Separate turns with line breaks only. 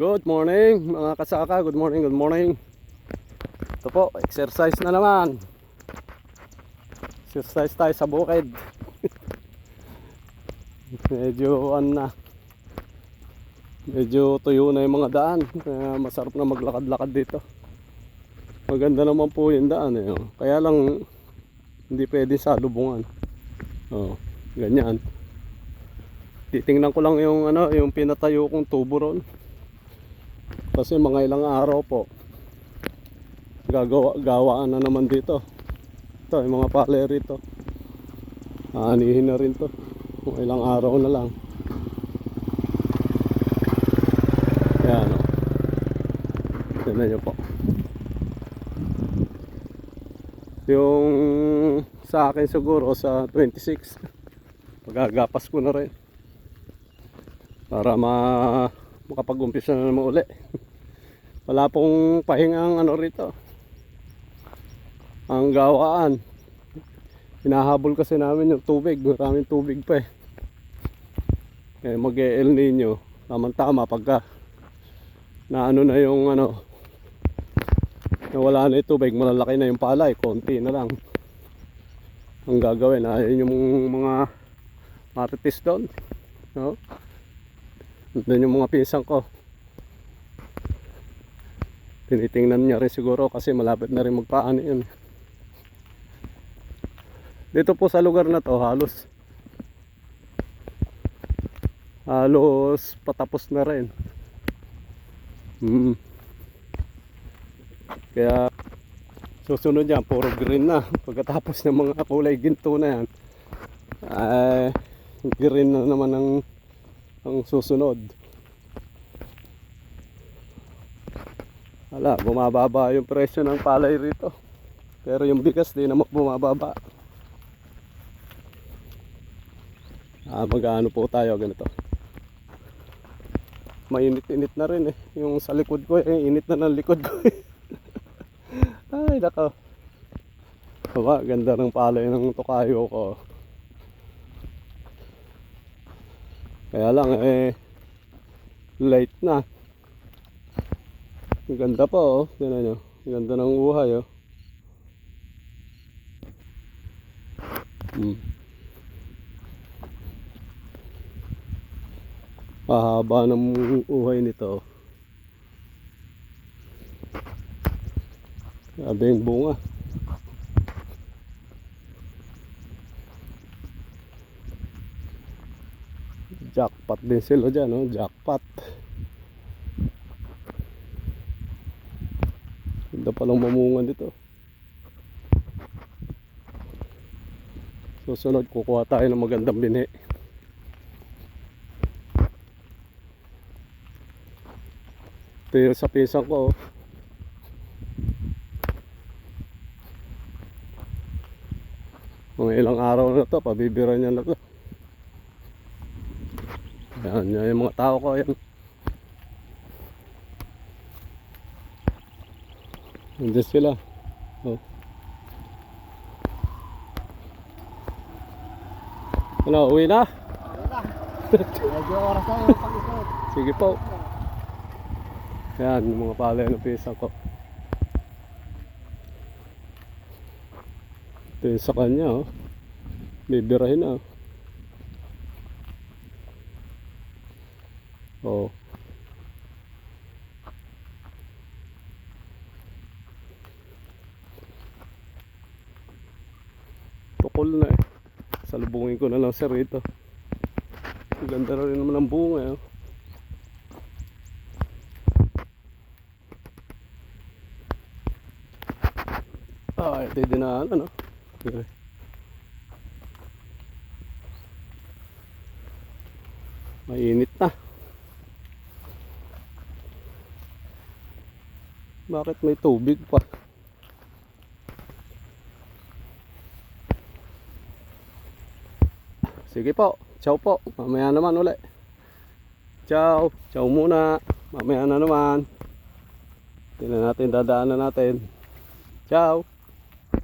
Good morning mga kasaka, good morning, good morning. Ito po, exercise na naman. Exercise tayo sa bukid. Medyo ano na. Medyo tuyo na yung mga daan. Kaya masarap na maglakad-lakad dito. Maganda naman po yung daan eh. oh. Kaya lang hindi pwede sa lubungan. Oh, ganyan. Titingnan ko lang yung ano, yung pinatayo kong tubo ron. Kasi mga ilang araw po gagawa gawaan na naman dito. Ito, yung mga pale rito. Aanihin na rin to. Mga ilang araw na lang. Yan o. Tignan nyo po. Yung sa akin siguro sa 26. Pagagapas ko na rin. Para ma makapag-umpisa na naman uli. Wala pong pahingang ano rito. Ang gawaan. Hinahabol kasi namin yung tubig. Maraming tubig pa eh. Eh mag El Nino. Tamang tama pagka na ano na yung ano nawala na yung tubig malalaki na yung palay konti na lang ang gagawin ayun yung mga marites doon no? Doon yung mga pisang ko. Tinitingnan niya rin siguro kasi malapit na rin magpaano yun. Dito po sa lugar na to halos halos patapos na rin. Mm. kaya susunod yan puro green na. Pagkatapos ng mga kulay ginto na yan ay green na naman ang ang susunod. Wala bumababa yung presyo ng palay rito. Pero yung bigas di naman bumababa. Ah magano po tayo ganito. Mainit-init na rin eh. Yung sa likod ko eh init na ng likod ko eh. Ay nako. Aba, ganda ng palay ng tokayo ko kaya lang eh late na ang ganda pa oh yan nyo ang ganda ng uhay oh hmm. Pahaba ng uhay nito. Grabe yung bunga. Jackpot din sila dyan, no? Jackpot. Ganda palang mamunga dito. Susunod, kukuha tayo ng magandang binhi. Ito yung sa pisang ko. oh. Mga ilang araw na to, pabibira niya na to. Yan, yan yung mga tao ko. Yan. Nandiyan sila. Oh. Ano, uwi na?
Medyo oras na.
Sige po. Yan, yung mga palay ng pisa ko. Ito yung sa kanya, oh. Bibirahin na, oh. Oh. Tukol na eh. Salubungin ko na lang sa rito. Ang ganda na rin naman ng bunga, eh. oh. Ah, ito yung dinaan, ano? Okay. Mainit na. Bakit may tubig pa? Sige po. Ciao po. Mamaya naman uli. Ciao. Ciao muna. Mamaya na naman. Tingnan natin, dadaanan natin. Ciao.